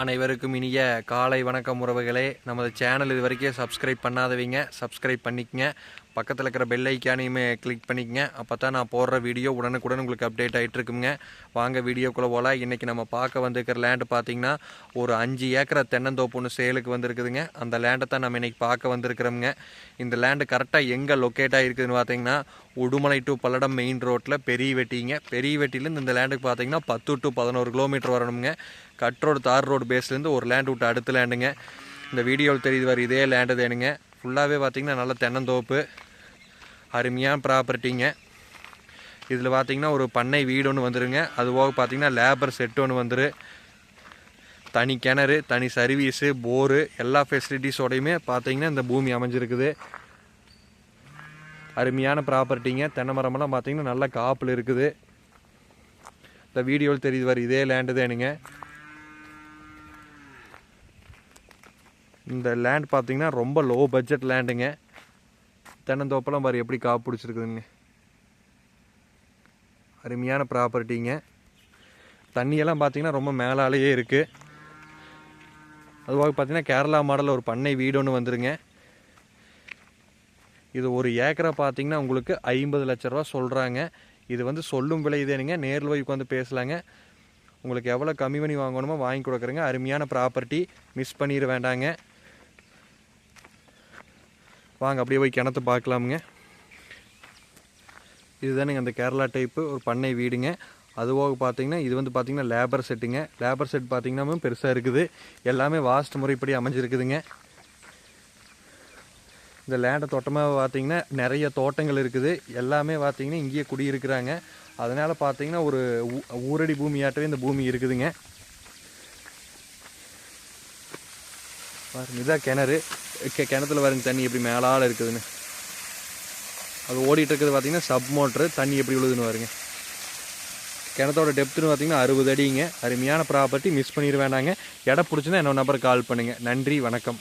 அனைவருக்கும் இனிய காலை வணக்கம் உறவுகளே. நமது சேனல் இது வரைக்கும் சப்ஸ்கிரைப் பண்ணாதவங்க சப்ஸ்கிரைப் பண்ணிக்கங்க. பக்கத்தில் இருக்கிற பெல் ஐக்கானையுமே கிளிக் பண்ணிக்கங்க. அப்போ தான் நான் போடுற வீடியோ உடனுக்குடன் உங்களுக்கு அப்டேட் ஆகிட்டு இருக்குங்க வாங்க வீடியோக்குள்ளே போகலாம் இன்றைக்கி நம்ம பார்க்க வந்திருக்கிற லேண்டு பார்த்தீங்கன்னா ஒரு அஞ்சு ஏக்கரை தென்னந்தோப்பு ஒன்று சேலுக்கு வந்திருக்குதுங்க. அந்த லேண்டை தான் நம்ம இன்றைக்கி பார்க்க வந்திருக்கிறோமுங்க. இந்த லேண்டு கரெக்டாக எங்கே லொக்கேட் ஆகிருக்குதுன்னு பார்த்தீங்கன்னா உடுமலை டு பல்லடம் மெயின் ரோட்டில் பெரிய வெட்டிங்க பெரிய வெட்டிலேருந்து இந்த லேண்டுக்கு பார்த்தீங்கன்னா பத்து டு பதினோரு கிலோமீட்டர் வரணுங்க கட் ரோடு தார் ரோடு பேஸ்லேருந்து ஒரு லேண்டு விட்டு அடுத்த லேண்டுங்க இந்த வீடியோவில் தெரியுது வர இதே லேண்டு தேனுங்க. ஃபுல்லாகவே பார்த்திங்கன்னா நல்ல தென்னந்தோப்பு அருமையான ப்ராப்பர்ட்டிங்க. இதில் பார்த்திங்கன்னா ஒரு பண்ணை வீடு ஒன்று வந்துருங்க. அது போக பார்த்தீங்கன்னா லேபர் செட் ஒன்று வந்துரு. தனி கிணறு தனி சர்வீஸு போரு எல்லா ஃபெசிலிட்டிஸோடையுமே பார்த்திங்கன்னா இந்த பூமி அமைஞ்சிருக்குது. அருமையான ப்ராப்பர்ட்டிங்க. தென்னை மரமெல்லாம் பார்த்தீங்கன்னா நல்ல காப்பில் இருக்குது. இந்த வீடியோவில் தெரியுது வர இதே லேண்டு தானுங்க. இந்த லேண்ட் பார்த்தீங்கன்னா ரொம்ப லோ பட்ஜெட் லேண்டுங்க தென்னந்தோப்பெல்லாம் பாரு எப்படி காப்பு பிடிச்சிருக்குதுங்க. அருமையான ப்ராப்பர்ட்டிங்க தண்ணியெல்லாம் பார்த்தீங்கன்னா ரொம்ப மேலாலேயே இருக்குது அதுவாக பார்த்தீங்கன்னா கேரளா மாடலில் ஒரு பண்ணை வீடு ஒன்று வந்துருங்க. இது ஒரு ஏக்கரை பார்த்தீங்கன்னா உங்களுக்கு ஐம்பது லட்ச ரூபா சொல்கிறாங்க இது வந்து சொல்லும் விலை தேனுங்க நேரில் போய் உட்காந்து பேசலாங்க. உங்களுக்கு எவ்வளோ கம்மி பண்ணி வாங்கணுமோ வாங்கி கொடுக்குறேங்க. அருமையான ப்ராப்பர்ட்டி மிஸ் பண்ணிட வேண்டாங்க. வாங்க அப்படியே போய் கிணத்து பார்க்கலாமுங்க. இதுதானுங்க அந்த கேரளா டைப்பு ஒரு பண்ணை வீடுங்க. அதுபோக பார்த்தீங்கன்னா இது வந்து பார்த்தீங்கன்னா லேபர் செட்டுங்க லேபர் செட் பார்த்தீங்கன்னா பெருசாக இருக்குது. எல்லாமே வாஸ்ட் முறைப்படி அமைஞ்சிருக்குதுங்க. இந்த லேண்டை தோட்டமாக பார்த்தீங்கன்னா நிறைய தோட்டங்கள் இருக்குது. எல்லாமே பார்த்தீங்கன்னா இங்கேயே குடியிருக்கிறாங்க. அதனால் பார்த்தீங்கன்னா ஒரு ஊ- ஊரடி பூமியாட்டவே இந்த பூமி இருக்குதுங்க. பாருங்க இதான் கிணறு. கிணத்துல பாருங்க தண்ணி எப்படி மேலால் இருக்குதுன்னு. அது ஓடிட்டு இருக்கிறது பார்த்தீங்கன்னா சப் மோட்ரு தண்ணி எப்படி விழுதுன்னு பாருங்க. கிணத்தோட டெப்த்துன்னு பார்த்தீங்கன்னா அறுபது அடிங்க. அருமையான ப்ராப்பர்ட்டி மிஸ் பண்ணிட வேண்டாங்க இடம் பிடிச்சுன்னா என்னோட நம்பருக்கு கால் பண்ணுங்கள் நன்றி வணக்கம்.